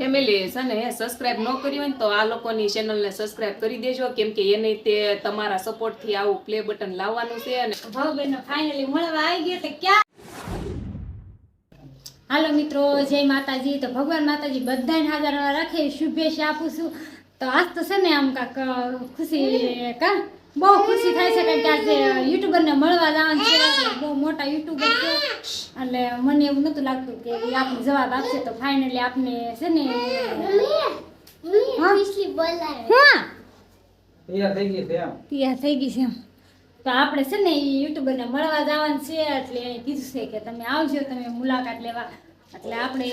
Family છે ને subscribe ન કરી હોય ને તો આ લોકોની ચેનલને સબસ્ક્રાઇબ કરી દેજો. કેમ કે એને તે તમારા સપોર્ટથી આવું પ્લે બટન લાવવાનું છે અને ભાવબેન ફાઇનલી મળવા આવી ગયા તો ક્યાં? હાલો મિત્રો, જય માતાજી. તો ભગવાન માતાજી બધાને હાજર રાખે. શુભેચ્છા આપું છું. તો આજ તો છે ને આમ કાક ખુશી, કા? બહુ ખુશી થાય છે કારણ કે આજે યુટ્યુબરને મળવા જવાનું છે. બહુ મોટા યુટ્યુબર છે. એટલે મને એવું નહોતું લાગતું કે આપણો જવાબ આપશે તો ફાઇનલી આપને છે ને તૈયાર થઈ ગઈ છે એમ. તો આપણે છે ને યુટ્યુબરને મળવા જવાનું છે. એટલે કીધું છે કે તમે આવજો તમે મુલાકાત લેવા. એટલે આપણે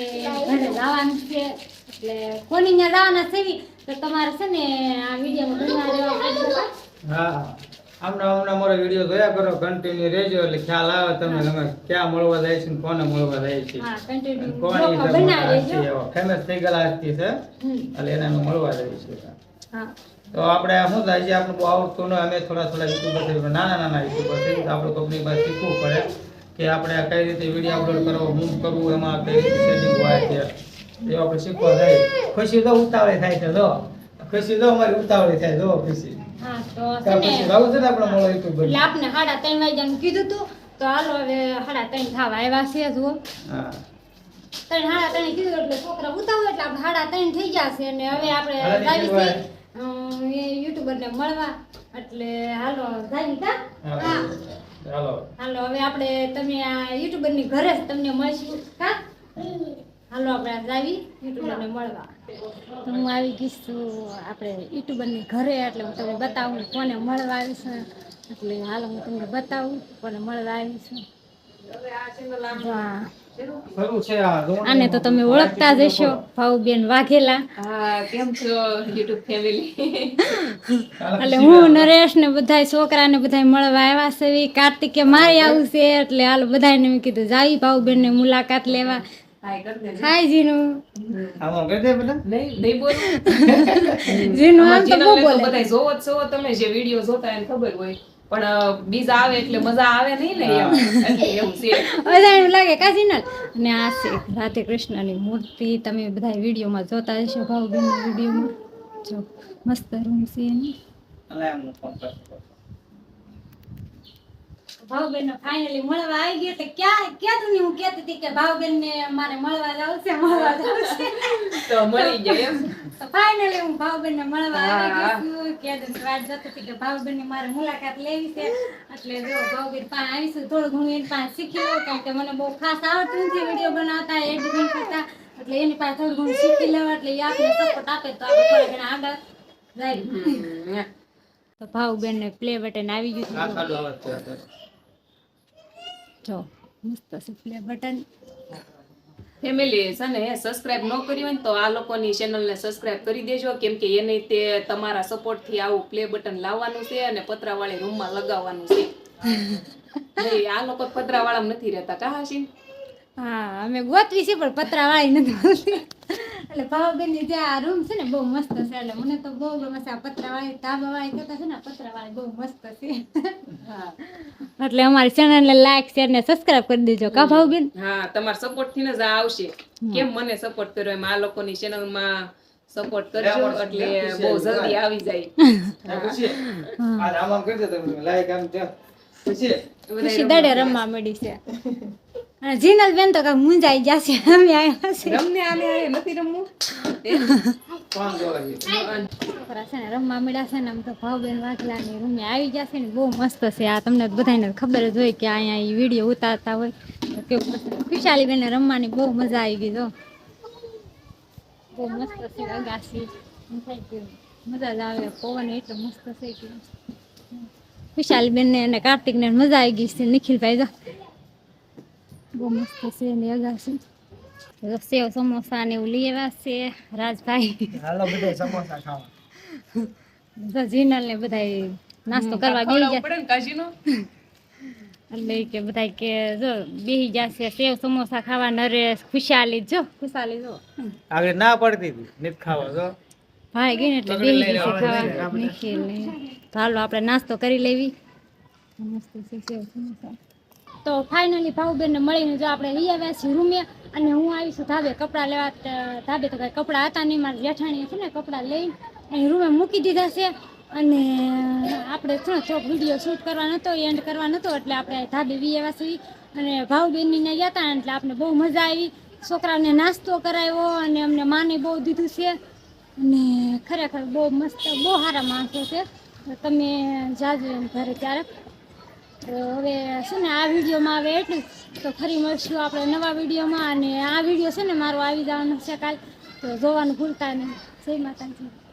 ઘરે જવાનું છે. એટલે કોની ત્યાં જવાના છે તો તમારે છે ને આ વિડીયોમાં બનવા રહેવા પડશે. હા. આમના આમના મારો વીડિયો જોયા કરો કન્ટિન્યુ રહેજો એટલે ખ્યાલ આવે તમે ક્યાં મળવા જાય છે કોને મળવા જાય છે. હા કન્ટિન્યુ અને કોણ ઈ બ્લોગમાં બનાવી દેજો. ફેમસ થઈ ગયેલા આજથી છે. એટલે એને અમે મળવા જાય છે તો આપણે શું થાય છે આપણે બહુ આવડતું ન અમે થોડા થોડા યુટ્યુબર છે નાના નાના યુટ્યુબર છે તો આપણે કંપની પાસે શીખવું પડે કે આપણે કઈ રીતે વીડિયો અપલોડ કરવો હું કરવું એમાં કઈ રીતે સેટિંગ હોય છે એ આપણે શીખવા જાય. ખુશી તો ઉતાવળી થાય છે જો. ખુશી તો અમારી ઉતાવળી થાય જો ખુશી. તો છે ત્યાં ને પછી આવું છે ને આપણે મળો યુટ્યુબર એટલે આપણે સાડા ત્રણ વાગ્યાનું કીધું તું તો હાલો હવે સાડા ત્રણ થવા આવ્યા છે જુઓ હા. ત્રણ સાડા ત્રણ કીધું એટલે છોકરા ઉતાવળ એટલે આપણે સાડા ત્રણ થઈ જશે અને હવે આપણે એ યુટ્યુબરને મળવા. એટલે હાલો જાવી કા? હા. હા. હાલો હવે આપણે તમે આ યુટ્યુબરની ઘરે જ તમને મળશું કા? હાલો આપણે આ જાવી યુટ્યુબરને મળવા. તો હું આવી ગઈ છું આપણે યુટ્યુબરની ઘરે એટલે હું તમને બતાવું કોને મળવા આવી છું. એટલે હાલો હું તમને બતાવું કોને મળવા આવી છું. આને તો તમે ઓળખતા જ હશો ભાઉબેન વાઘેલા. કેમ છો યુટ્યુબ ફેમિલી એટલે હું નરેશ ને બધા છોકરા ને બધા મળવા આવ્યા છે. કાર્તિકે મારે આવું છે એટલે હાલ બધાને મેં કીધું જાવી ભાઉબેન ને મુલાકાત લેવા. હાય કર દેજો. હાય જીનું. આમાં કરી દે બેટા નહીં નહીં બોલો. જીનું આમ તો બહુ બોલે. બધાય જોવો જ જોવો તમે જે વીડિયો જોતા એને ખબર હોય. પણ બીજા આવે એટલે મજા આવે નહીં ને એવું છે. લાગે કા જીનલ? અને આ છે રાધે કૃષ્ણની મૂર્તિ. તમે બધા વિડીયોમાં જોતા હશો ભાવબેનના વિડીયોમાં. જો મસ્ત રૂમ છે એની. ભાવબેન ફાઇનલી મળવા આવી ગયા. તો ક્યાં ક્યાં તું હું કહેતી હતી કે ભાવબેન ને મારે મળવા જવું છે મળવા જવું છે? તો મળી જાય એમ. તો ફાઇનલી હું ભાવબેન ને મળવા આવી. ગઈ છું. કે વાત જતી હતી કે ભાવબેનની મારે મુલાકાત લેવી છે. એટલે જો ભાવબેન પાસે આવીશું થોડું ઘણું એની પાસે શીખી લઉં કારણ કે મને બહુ ખાસ આવડતું નથી વીડિયો બનાવતા એડિટિંગ કરતા. એટલે એની પાસે થોડું ઘણું શીખી લેવા એટલે એ આપણે સપોર્ટ આપે તો આપણે થોડા ઘણા આગળ જાય. તો ભાવબેન ને પ્લે બટન આવી ગયું છે. જો મસ્ત છે. પ્લે બટન ફેમિલી છે ને સબસ્ક્રાઇબ ન કરી હોય ને તો આ લોકોની ચેનલને સબસ્ક્રાઇબ કરી દેજો. કેમ કે એને તે તમારા સપોર્ટથી આવું પ્લે બટન લાવવાનું છે અને પતરાવાળી રૂમમાં લગાવવાનું છે. આ લોકો પતરાવાળામાં નથી રહેતા. કા હાશી હા અમે ગોતવી છે પણ પતરાવાળી નથી એટલે ભાવબેન જે આ રૂમ છે ને બહુ મસ્ત છે એટલે મને તો બહુ ગમે છે. આ પતરા વાળી તાબા વાળી કરતા છે ને પતરા વાળી બહુ મસ્ત છે. એટલે અમારી ચેનલ ને લાઈક શેર ને સબસ્ક્રાઇબ કરી દેજો. કા ભાવબેન? હા તમારા સપોર્ટથી જ આ આવશે. કેમ મને સપોર્ટ કર્યો એમ? આ લોકોની ચેનલમાં સપોર્ટ કરજો એટલે બહુ જલ્દી આવી જાય. આ રામ આમ કરી દે તમે. લાઈક આમ ત્યાં ખુશી ખુશી દડે રમવા મળી છે. અને જીનલ બેન તો કાંઈક મુંજાઈ જશે અમે આવ્યા છે. રમને આમે આવે નથી રમવું? છોકરા છે ને રમવા મળ્યા છે ને આમ તો ભાવબેન વાઘલાની રૂમે આવી જશે ને બહુ મસ્ત છે. આ તમને બધાને ખબર જ હોય કે અહીંયા એ વીડિયો ઉતારતા હોય. કેવું. ખુશાલી બેન રમવાની બહુ મજા આવી ગઈ જો. બહુ મસ્ત છે અગાસી મજા જ આવે. પવન એટલો મસ્ત છે કે. ખુશાલી અને કાર્તિક ને મજા આવી ગઈ છે. નિખિલભાઈ જો. બહુ મસ્ત છે ને અગાસી સેવ સમોસા ને એવું લઈ આવ્યા છે રાજભાઈ હાલો બધે સમોસા ખાવા બધા જીનલ ને બધા નાસ્તો કરવા ને કાશીનો એટલે કે બધા કે જો બેસી જશે સેવ સમોસા ખાવા નરે ખુશાલી જો ખુશાલી જો આગળ ના પડતી હતી ખાવા જો ભાઈ ગઈ ને એટલે બેસી જશે ખાવા નિખિલ ને હાલો આપણે નાસ્તો કરી લેવી મસ્ત સેવ સમોસા તો ફાઇનલી ભાવબેનને મળીને જો આપણે લઈ આવ્યા છીએ રૂમે અને હું આવીશું ધાબે કપડાં લેવા ધાબે તો કાંઈ કપડાં હતા નહીં, મારા જેઠાણીએ છે ને કપડાં લઈને અહીં રૂમે મૂકી દીધા છે અને આપણે છે ને વીડિયો શૂટ કરવાનો હતો એન્ડ કરવાનો હતો એટલે આપણે ધાબે વી આવ્યા છીએ. અને ભાવબેનની ગયા હતા, એટલે આપણે બહુ મજા આવી. છોકરાને નાસ્તો કરાવ્યો અને અમને માને બહુ દીધું છે. અને ખરેખર બહુ મસ્ત, બહુ સારા માણસો છે. તમે જાજો એમ ઘરે ક્યારેક તો હવે છે ને આ વિડીયોમાં હવે એટલું તો ફરી મળશું આપણે નવા વિડીયોમાં અને આ વીડિયો છે ને મારો આવી જવાનો છે કાલ. તો જોવાનું ભૂલતા નહીં. જય માતાજી.